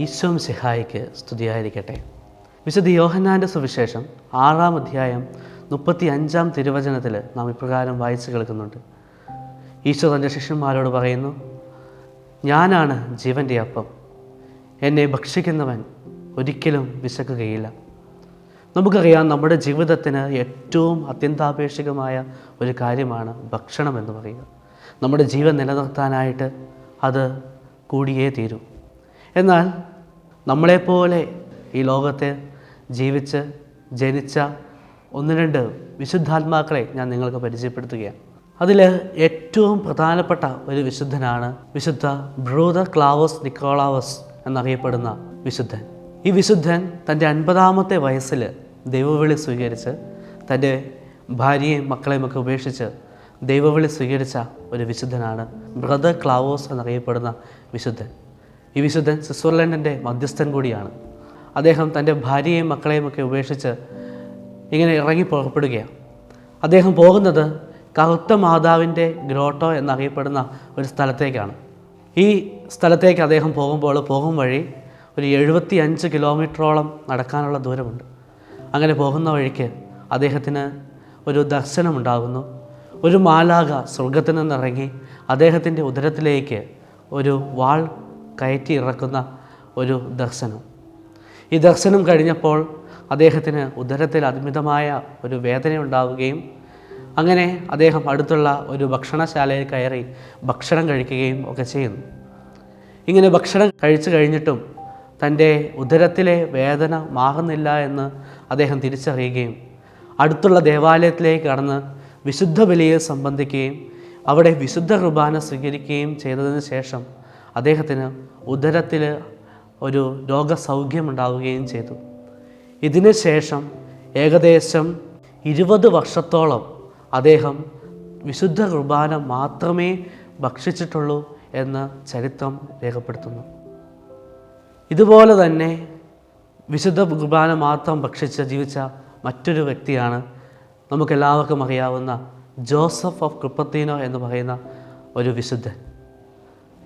ഈശോം സിഹായിക്ക് സ്തുതിയായിരിക്കട്ടെ. വിശുദ്ധ യോഹന്നാന്റെ സുവിശേഷം ആറാം അധ്യായം മുപ്പത്തി അഞ്ചാം തിരുവചനത്തിൽ നാം ഇപ്രകാരം വായിച്ചു കേൾക്കുന്നുണ്ട്. ഈശോ തന്റെ ശിഷ്യന്മാരോട് പറയുന്നു ഞാനാണ് ജീവന്റെ അപ്പം. എന്നെ ഭക്ഷിക്കുന്നവൻ ഒരിക്കലും വിശക്കുകയില്ല. നമുക്കറിയാം നമ്മുടെ ജീവിതത്തിന് ഏറ്റവും അത്യന്താപേക്ഷികമായ ഒരു കാര്യമാണ് ഭക്ഷണം എന്ന് പറയുക. നമ്മുടെ ജീവൻ നിലനിർത്താനായിട്ട് അത് കൂടിയേ തീരൂ. എന്നാൽ നമ്മളെപ്പോലെ ഈ ലോകത്തെ ജീവിച്ച് ജനിച്ച ഒന്ന് രണ്ട് വിശുദ്ധാത്മാക്കളെ ഞാൻ നിങ്ങൾക്ക് പരിചയപ്പെടുത്തുകയാണ്. അതിൽ ഏറ്റവും പ്രധാനപ്പെട്ട ഒരു വിശുദ്ധനാണ് വിശുദ്ധ ബ്രൂദർ ക്ലാവോസ് നിക്കോളാവസ് എന്നറിയപ്പെടുന്ന വിശുദ്ധൻ. ഈ വിശുദ്ധൻ തന്റെ അൻപതാമത്തെ വയസ്സിൽ ദൈവവിളി സ്വീകരിച്ച് തന്റെ ഭാര്യയും മക്കളെയും ഒക്കെ ഉപേക്ഷിച്ച് ദൈവവിളി സ്വീകരിച്ച ഒരു വിശുദ്ധനാണ് ബ്രദർ ക്ലാവോസ് എന്നറിയപ്പെടുന്ന വിശുദ്ധൻ. ഈ വിശുദ്ധൻ സ്വിറ്റ്സർലൻഡിന്റെ മധ്യസ്ഥൻ കൂടിയാണ്. അദ്ദേഹം തന്റെ ഭാര്യയെയും മക്കളെയും ഒക്കെ ഉപേക്ഷിച്ച് ഇങ്ങനെ ഇറങ്ങി പുറപ്പെടുകയാണ്. അദ്ദേഹം പോകുന്നത് കറുത്ത മാതാവിന്റെ ഗ്രോട്ടോ എന്നറിയപ്പെടുന്ന ഒരു സ്ഥലത്തേക്കാണ്. ഈ സ്ഥലത്തേക്ക് അദ്ദേഹം പോകുമ്പോൾ പോകും വഴി ഒരു എഴുപത്തി അഞ്ച് കിലോമീറ്ററോളം നടക്കാനുള്ള ദൂരമുണ്ട്. അങ്ങനെ പോകുന്ന വഴിക്ക് അദ്ദേഹത്തിന് ഒരു ദർശനമുണ്ടാകുന്നു. ഒരു മാലാക സ്വർഗത്തിൽ നിന്നിറങ്ങി അദ്ദേഹത്തിന്റെ ഉദരത്തിലേക്ക് ഒരു വാൾ കയറ്റി ഇറക്കുന്ന ഒരു ദർശനം. ഈ ദർശനം കഴിഞ്ഞപ്പോൾ അദ്ദേഹത്തിന് ഉദരത്തിൽ അമിതമായ ഒരു വേദന ഉണ്ടാവുകയും അങ്ങനെ അദ്ദേഹം അടുത്തുള്ള ഒരു ഭക്ഷണശാലയിൽ കയറി ഭക്ഷണം കഴിക്കുകയും ഒക്കെ ചെയ്യുന്നു. ഇങ്ങനെ ഭക്ഷണം കഴിച്ചു കഴിഞ്ഞിട്ടും തന്റെ ഉദരത്തിലെ വേദന മാറുന്നില്ല എന്ന് അദ്ദേഹം തിരിച്ചറിയുകയും അടുത്തുള്ള ദേവാലയത്തിലേക്ക് കടന്ന് വിശുദ്ധ ബലിയെ സംബന്ധിക്കുകയും അവിടെ വിശുദ്ധ കുർബാന സ്വീകരിക്കുകയും ചെയ്തതിന് ശേഷം അദ്ദേഹത്തിന് ഉദരത്തിൽ ഒരു രോഗസൗഖ്യമുണ്ടാവുകയും ചെയ്തു. ഇതിന് ശേഷം ഏകദേശം ഇരുപത് വർഷത്തോളം അദ്ദേഹം വിശുദ്ധ കുർബാന മാത്രമേ ഭക്ഷിച്ചിട്ടുള്ളൂ എന്ന് ചരിത്രം രേഖപ്പെടുത്തുന്നു. ഇതുപോലെ തന്നെ വിശുദ്ധ കുർബാന മാത്രം ഭക്ഷിച്ച് ജീവിച്ച മറ്റൊരു വ്യക്തിയാണ് നമുക്കെല്ലാവർക്കും അറിയാവുന്ന ജോസഫ് ഓഫ് കൃപ്പത്തീനോ എന്ന് പറയുന്ന ഒരു വിശുദ്ധൻ.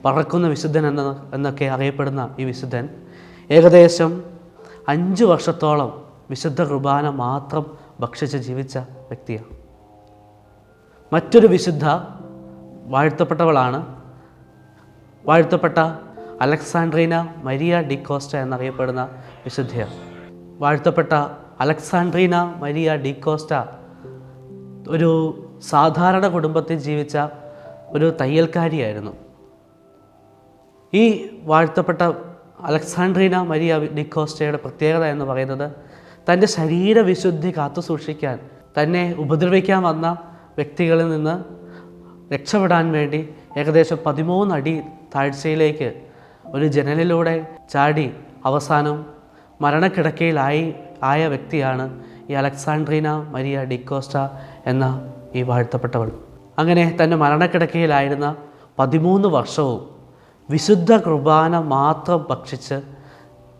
പറക്കുന്ന വിശുദ്ധൻ എന്ന എന്നൊക്കെ അറിയപ്പെടുന്ന ഈ വിശുദ്ധൻ ഏകദേശം അഞ്ച് വർഷത്തോളം വിശുദ്ധ കുർബാന മാത്രം ഭക്ഷിച്ച് ജീവിച്ച വ്യക്തിയാണ്. മറ്റൊരു വിശുദ്ധ വാഴ്ത്തപ്പെട്ടവളാണ്. വാഴ്ത്തപ്പെട്ട അലക്സാൻഡ്രീന മരിയ ഡി ഡിക്കോസ്റ്റ എന്നറിയപ്പെടുന്ന വിശുദ്ധയാണ്. വാഴ്ത്തപ്പെട്ട അലക്സാൻഡ്രീന മരിയ ഡി കോസ്റ്റ ഒരു സാധാരണ കുടുംബത്തിൽ ജീവിച്ച ഒരു തയ്യൽക്കാരിയായിരുന്നു. ഈ വാഴ്ത്തപ്പെട്ട അലക്സാൻഡ്രീന മരിയ നിക്കോസ്റ്റയുടെ പ്രത്യേകത എന്ന് പറയുന്നത് തന്റെ ശരീരവിശുദ്ധി കാത്തു സൂക്ഷിക്കാൻ തന്നെ ഉപദ്രവിക്കാൻ വന്ന വ്യക്തികളിൽ നിന്ന് രക്ഷപ്പെടാൻ വേണ്ടി ഏകദേശം പതിമൂന്നടി താഴ്ചയിലേക്ക് ഒരു ജനലിലൂടെ ചാടി അവസാനം മരണക്കിടക്കയിലായി ആയ വ്യക്തിയാണ് ഈ അലക്സാൻഡ്രീന മരിയ ഡിക്കോസ്റ്റ എന്ന ഈ വാഴ്ത്തപ്പെട്ടവൾ. അങ്ങനെ തന്റെ മരണക്കിടക്കയിലായിരുന്ന പതിമൂന്ന് വർഷവും വിശുദ്ധ കുർബാന മാത്രം ഭക്ഷിച്ച്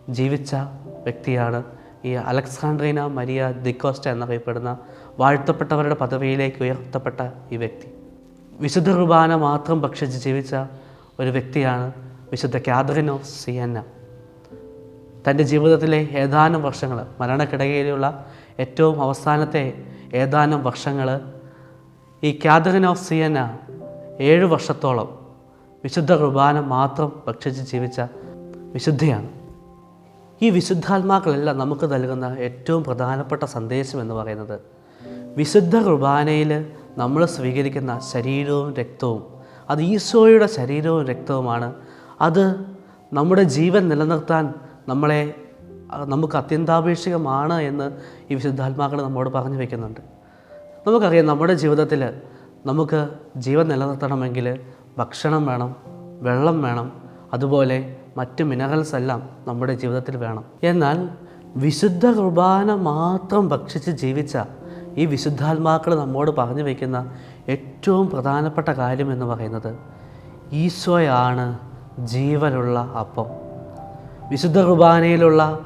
ജീവിച്ച വ്യക്തിയാണ് ഈ അലക്സാണ്ട്രീന മരിയ ദിക്കോസ്റ്റ എന്നറിയപ്പെടുന്ന വാഴ്ത്തപ്പെട്ടവരുടെ പദവിയിലേക്ക് ഉയർത്തപ്പെട്ട ഈ വ്യക്തി. വിശുദ്ധ കുർബാന മാത്രം ഭക്ഷിച്ച് ജീവിച്ച ഒരു വ്യക്തിയാണ് വിശുദ്ധ കാതറിൻ ഓഫ് സിയന്ന. തന്റെ ജീവിതത്തിലെ ഏതാനും വർഷങ്ങൾ മരണക്കിടകയിലുള്ള ഏറ്റവും അവസാനത്തെ ഏതാനും വർഷങ്ങൾ ഈ കാതറിൻ ഓഫ് സിയന്ന ഏഴ് വർഷത്തോളം വിശുദ്ധ കുർബാന മാത്രം ഭക്ഷിച്ച് ജീവിച്ച വിശുദ്ധിയാണ്. ഈ വിശുദ്ധാത്മാക്കളെല്ലാം നമുക്ക് നൽകുന്ന ഏറ്റവും പ്രധാനപ്പെട്ട സന്ദേശം എന്ന് പറയുന്നത് വിശുദ്ധ കുർബാനയിൽ നമ്മൾ സ്വീകരിക്കുന്ന ശരീരവും രക്തവും അത് ഈശോയുടെ ശരീരവും രക്തവുമാണ്. അത് നമ്മുടെ ജീവൻ നിലനിർത്താൻ നമ്മളെ നമുക്ക് അത്യന്താപേക്ഷികമാണ് എന്ന് ഈ വിശുദ്ധാത്മാക്കൾ നമ്മോട് പറഞ്ഞു വയ്ക്കുന്നുണ്ട് നമുക്കറിയാം നമ്മുടെ ജീവിതത്തിൽ നമുക്ക് ജീവൻ നിലനിർത്തണമെങ്കിൽ ഭക്ഷണം വേണം വെള്ളം വേണം അതുപോലെ മറ്റ് മിനറൽസ് എല്ലാം നമ്മുടെ ജീവിതത്തിൽ വേണം. എന്നാൽ വിശുദ്ധ കുർബാന മാത്രം ഭക്ഷിച്ച് ജീവിച്ച ഈ വിശുദ്ധാത്മാക്കൾ നമ്മോട് പറഞ്ഞു വയ്ക്കുന്ന ഏറ്റവും പ്രധാനപ്പെട്ട കാര്യം എന്ന് പറയുന്നത് ഈശോയാണ് ജീവനുള്ള അപ്പം. വിശുദ്ധ കുർബാനയിലുള്ള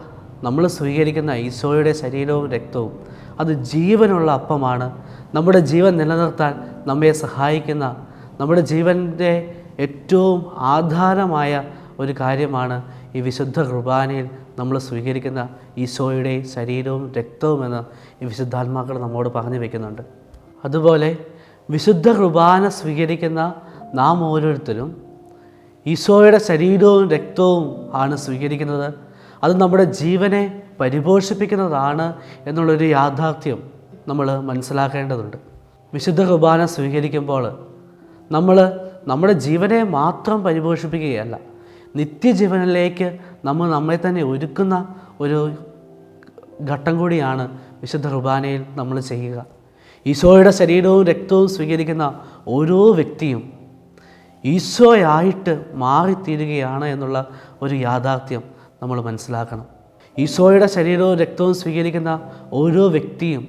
നമ്മൾ സ്വീകരിക്കുന്ന ഈശോയുടെ ശരീരവും രക്തവും അത് ജീവനുള്ള അപ്പമാണ്. നമ്മുടെ ജീവൻ നിലനിർത്താൻ നമ്മെ സഹായിക്കുന്ന നമ്മുടെ ജീവന്റെ ഏറ്റവും ആധാരമായ ഒരു കാര്യമാണ് ഈ വിശുദ്ധ കുർബാനയിൽ നമ്മൾ സ്വീകരിക്കുന്ന ഈശോയുടെ ശരീരവും രക്തവും എന്ന് ഈ വിശുദ്ധാത്മാക്കൾ നമ്മോട് പറഞ്ഞു വയ്ക്കുന്നുണ്ട് അതുപോലെ വിശുദ്ധ കുർബാന സ്വീകരിക്കുന്ന നാം ഓരോരുത്തരും ഈശോയുടെ ശരീരവും രക്തവും ആണ് സ്വീകരിക്കുന്നത്. അത് നമ്മുടെ ജീവനെ പരിപോഷിപ്പിക്കുന്നതാണ് എന്നുള്ളൊരു യാഥാർത്ഥ്യം നമ്മൾ മനസ്സിലാക്കേണ്ടതുണ്ട്. വിശുദ്ധ കുർബാന സ്വീകരിക്കുമ്പോൾ നമ്മൾ നമ്മുടെ ജീവനെ മാത്രം പരിപോഷിപ്പിക്കുകയല്ല നിത്യജീവനിലേക്ക് നമ്മൾ നമ്മളെ തന്നെ ഒരുക്കുന്ന ഒരു ഘട്ടം കൂടിയാണ് വിശുദ്ധ റുബാനയിൽ നമ്മൾ ചെയ്യുക. ഈശോയുടെ ശരീരവും രക്തവും സ്വീകരിക്കുന്ന ഓരോ വ്യക്തിയും ഈശോയായിട്ട് മാറിത്തീരുകയാണ് എന്നുള്ള ഒരു യാഥാർത്ഥ്യം നമ്മൾ മനസ്സിലാക്കണം. ഈശോയുടെ ശരീരവും രക്തവും സ്വീകരിക്കുന്ന ഓരോ വ്യക്തിയും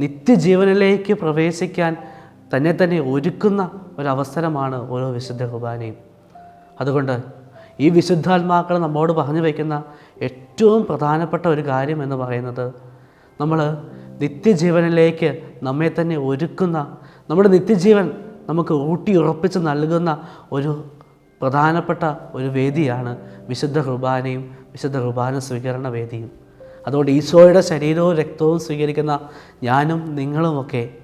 നിത്യജീവനിലേക്ക് പ്രവേശിക്കാൻ തന്നെ തന്നെ ഒരുക്കുന്ന ഒരവസരമാണ് ഓരോ വിശുദ്ധ കുർബാനയും. അതുകൊണ്ട് ഈ വിശുദ്ധാത്മാക്കൾ നമ്മോട് പറഞ്ഞു വയ്ക്കുന്ന ഏറ്റവും പ്രധാനപ്പെട്ട ഒരു കാര്യം എന്ന് പറയുന്നത് നമ്മൾ നിത്യജീവനിലേക്ക് നമ്മെ തന്നെ ഒരുക്കുന്ന നമ്മുടെ നിത്യജീവൻ നമുക്ക് ഊട്ടി ഉറപ്പിച്ച് നൽകുന്ന ഒരു പ്രധാനപ്പെട്ട ഒരു വേദിയാണ് വിശുദ്ധ കുർബാനയും വിശുദ്ധ കുർബാന സ്വീകരണ വേദിയും. അതുകൊണ്ട് ഈശോയുടെ ശരീരവും രക്തവും സ്വീകരിക്കുന്ന ഞാനും നിങ്ങളുമൊക്കെ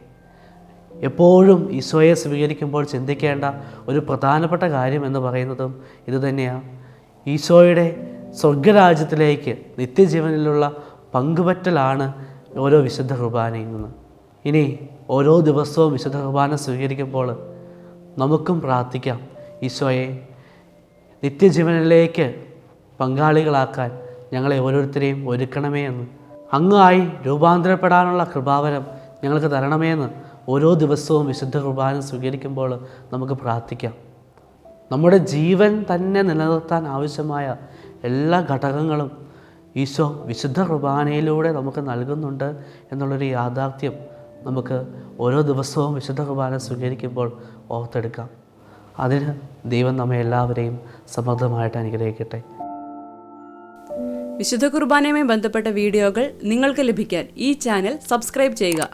എപ്പോഴും ഈശോയെ സ്വീകരിക്കുമ്പോൾ ചിന്തിക്കേണ്ട ഒരു പ്രധാനപ്പെട്ട കാര്യം എന്ന് പറയുന്നതും ഇതുതന്നെയാണ് ഈശോയുടെ സ്വർഗരാജ്യത്തിലേക്ക് നിത്യജീവനിലുള്ള പങ്കുപറ്റലാണ് ഓരോ വിശുദ്ധ കുർബാനയിൽ നിന്ന്. ഇനി ഓരോ ദിവസവും വിശുദ്ധ കുർബാന സ്വീകരിക്കുമ്പോൾ നമുക്കും പ്രാർത്ഥിക്കാം ഈശോയെ നിത്യജീവനിലേക്ക് പങ്കാളികളാക്കാൻ ഞങ്ങളെ ഓരോരുത്തരെയും ഒരുക്കണമേ എന്ന്. അങ്ങായി രൂപാന്തരപ്പെടാനുള്ള കൃപാവരം ഞങ്ങൾക്ക് തരണമേ എന്ന് ഓരോ ദിവസവും വിശുദ്ധ കുർബാന സ്വീകരിക്കുമ്പോൾ നമുക്ക് പ്രാർത്ഥിക്കാം. നമ്മുടെ ജീവൻ തന്നെ നിലനിർത്താൻ ആവശ്യമായ എല്ലാ ഘടകങ്ങളും ഈശോ വിശുദ്ധ കുർബാനയിലൂടെ നമുക്ക് നൽകുന്നുണ്ട് എന്നുള്ളൊരു യാഥാർത്ഥ്യം നമുക്ക് ഓരോ ദിവസവും വിശുദ്ധ കുർബാന സ്വീകരിക്കുമ്പോൾ ഓർത്തെടുക്കാം. അതിന് ദൈവം നമ്മെ എല്ലാവരെയും സമൃദ്ധമായിട്ട് അനുഗ്രഹിക്കട്ടെ. വിശുദ്ധ കുർബാനയുമായി ബന്ധപ്പെട്ട വീഡിയോകൾ നിങ്ങൾക്ക് ലഭിക്കാൻ ഈ ചാനൽ സബ്സ്ക്രൈബ് ചെയ്യുക.